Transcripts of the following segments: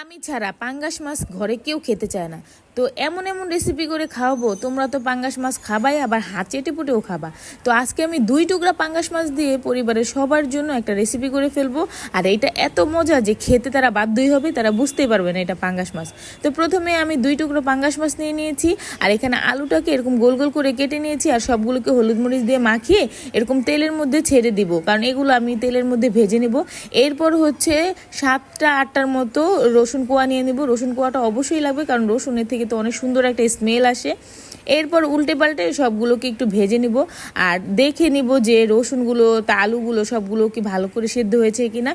আমি ছাড়া পাঙ্গাস মাছ ঘরে কেউ খেতে চায় না। তো এমন এমন রেসিপি করে খাওয়াবো, তোমরা তো পাঙ্গাস মাছ খাবাই, আবার হাত চেটে পুটেও খাবা। তো আজকে আমি দুই টুকরা পাঙ্গাস মাছ দিয়ে পরিবারের সবার জন্য একটা রেসিপি করে ফেলব, আর এটা এত মজা যে খেতে তারা বাধ্যই হবে, তারা বুঝতেই পারবে না এটা পাঙ্গাস মাছ। তো প্রথমে আমি দুই টুকরো পাঙ্গাস মাছ নিয়ে নিয়েছি, আর এখানে আলুটাকে এরকম গোল গোল করে কেটে নিয়েছি, আর সবগুলোকে হলুদ মরিচ দিয়ে মাখিয়ে এরকম তেলের মধ্যে ছেড়ে দিব, কারণ এগুলো আমি তেলের মধ্যে ভেজে নেব। এরপর হচ্ছে সাতটা আটটার মতো রসুন কোয়া নিয়ে নেব। রসুন কোয়াটা অবশ্যই লাগবে, কারণ রসুনের থেকে তো অনেক সুন্দর একটা স্মেল আসে। এরপর উল্টে পাল্টে সবগুলোকে একটু ভেজে নিব আর দেখে নিব যে রসুনগুলো, তা আলুগুলো সবগুলো কি ভালো করে সেদ্ধ হয়েছে কি না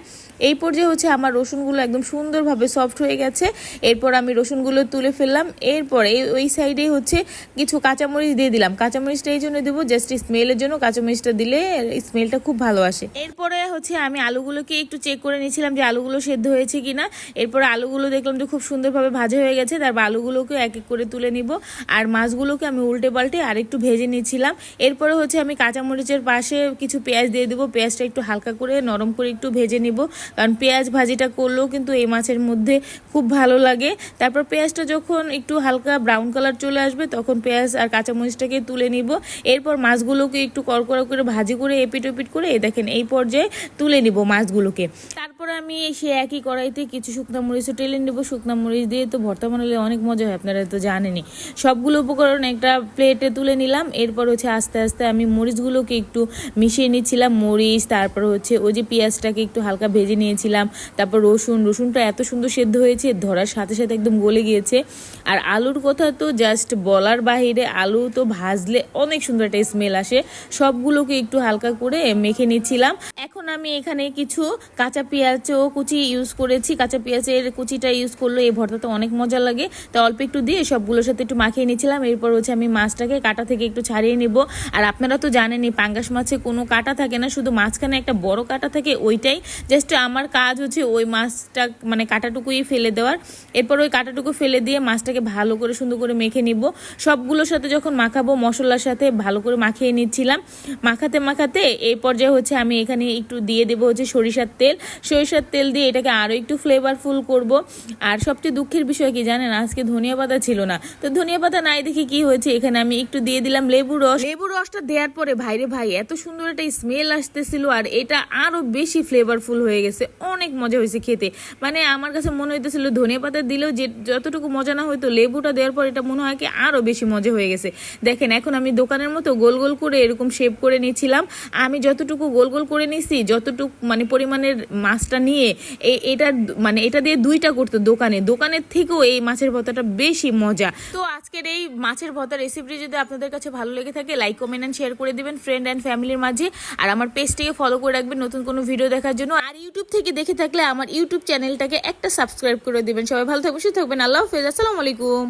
এই পর্যায়ে হচ্ছে আমার রসুনগুলো একদম সুন্দরভাবে সফট হয়ে গেছে। এরপর আমি রসুনগুলো তুলে ফেললাম। এরপর এই ওই সাইডে হচ্ছে কিছু কাঁচামরিচ দিয়ে দিলাম। কাঁচামরিচটা এই জন্য দেবো জাস্ট স্মেলের জন্য। কাঁচামরিচটা দিলে স্মেলটা খুব ভালো আসে। এরপরে হচ্ছে আমি আলুগুলোকে একটু চেক করে নিয়েছিলাম যে আলুগুলো সেদ্ধ হয়েছে কি না এরপরে আলুগুলো দেখলাম যে খুব সুন্দরভাবে ভাজা হয়ে গেছে। তারপর আলুগুলোকে এক এক করে তুলে নিব। আর মাছগুলোকে আমি উল্টে পাল্টে আরেকটু ভেজে নিয়েছিলাম এরপরে হচ্ছে আমি কাঁচামরিচের পাশে কিছু পেঁয়াজ দিয়ে দেবো। পেঁয়াজটা একটু হালকা করে নরম করে একটু ভেজে নিব। কারণ পেঁয়াজ ভাজিটা করলেও কিন্তু এই মাছের মধ্যে খুব ভালো লাগে। তারপর পেঁয়াজটা যখন একটু হালকা ব্রাউন কালার চলে আসবে, তখন পেঁয়াজ আর কাঁচামরিচটাকে তুলে নিব। এরপর মাছগুলোকে একটু কড়কড়া করে ভাজি করে এপিট ওপিট করে দেখেন এই পর্যায়ে তুলে নিব মাছগুলোকে। আমি সে একই কড়াইতে কিছু শুকনো মরিচও টেলে নেব। শুকনো মরিচ দিয়ে তো ভর্তা বানালে অনেক মজা হয়, আপনারা তো জানেনই। সবগুলো উপকরণ একটা প্লেটে তুলে নিলাম, এরপর হচ্ছে আস্তে আস্তে আমি মরিচগুলোকে একটু মিশিয়ে নিচ্ছিলাম, মরিচ, তারপর হচ্ছে ওই যে পেঁয়াজটাকে একটু হালকা ভেজে নিয়েছিলাম, তারপর রসুন, রসুনটা এত সুন্দর সেদ্ধ হয়েছে, ধরার সাথে সাথে একদম গলে গিয়েছে। আর আলুর কথা তো জাস্ট বলার বাহিরে, আলু তো ভাজলে অনেক সুন্দর একটা স্মেল আসে। সবগুলোকে একটু হালকা করে মেখে নিচ্ছিলাম। এখন আমি এখানে কিছু কাঁচা পেঁয়াজও কুচি ইউজ করেছি, কাঁচা পেঁয়াজের কুচিটা ইউজ করলে, এই ভর্তাটা অনেক মজা লাগে। তা অল্প একটু দিয়ে সবগুলোর সাথে একটু মাখিয়ে নিয়েছিলাম, এরপর হচ্ছে আমি মাছটাকে কাটা থেকে একটু ছাড়িয়ে নিব। আর আপনারা তো জানেনই, পাঙ্গাস মাছে কোনো কাটা থাকে না, শুধু মাঝখানে একটা বড় কাটা থাকে ওইটাই। জাস্ট আমার কাজ হচ্ছে ওই মাছটা মানে কাটাটুকুই ফেলে দেওয়ার। এরপর ওই কাটাটুকু ফেলে দিয়ে মাছটাকে ভালো করে সুন্দর করে মেখে নিব। সবগুলোর সাথে যখন মাখাবো, মশলার সাথে ভালো করে মাখিয়ে নিচ্ছিলাম। মাখাতে মাখাতে এই পর্যায়ে হচ্ছে আমি এখানে একটু দিয়ে দেবো হচ্ছে সরিষার তেল। সরিষার তেল দিয়ে এটাকে আরও একটু ফ্লেভারফুল করব। আর সবচেয়ে দুঃখের বিষয় কি জানেন? আজকে ধনিয়া পাতা ছিল না। তো ধনিয়া পাতা নাই দেখি কি হয়েছে? এখানে আমি একটু দিয়ে দিলাম লেবু রস। লেবু রসটা দেওয়ার পরে ভাইরে ভাই, এত সুন্দর একটা স্মেল আসতেছিল আর এটা আরও বেশি ফ্লেভারফুল হয়ে গেছে। অনেক মজা হয়েছে খেতে। মানে আমার কাছে মনে হইতেছিল ধনিয়া পাতা দিলেও যে যতটুকু মজা না হয়তো লেবুটা দেওয়ার পর এটা মনে হয় কি আরও বেশি মজা হয়ে গেছে। দেখেন, এখন আমি দোকানের মতো গোল গোল করে এরকম শেপ করে নিয়েছিলাম। আমি যতটুকু গোল গোল করে নিছি যতটুকু মানে পরিমাণের মাছটা নিয়ে এই এটা মানে এটা দিয়ে দুইটা করতো দোকানে। দোকানের থেকেও এই মাছের ভর্তাটা বেশি মজা। তো আজকের এই মাছের ভর্তা রেসিপিটি যদি আপনাদের কাছে ভালো লেগে থাকে লাইক কমেন্ট অ্যান্ড শেয়ার করে দিবেন ফ্রেন্ড অ্যান্ড ফ্যামিলির মাঝে। আর আমার পেজটিকে ফলো করে রাখবেন নতুন কোনো ভিডিও দেখার জন্য। আর ইউটিউব থেকে দেখে থাকলে আমার ইউটিউব চ্যানেলটাকে একটা সাবস্ক্রাইব করে দিবেন। সবাই ভালো থাকবেন, সুস্থ থাকবেন। আল্লাহ হাফেজ। আসসালামু আলাইকুম।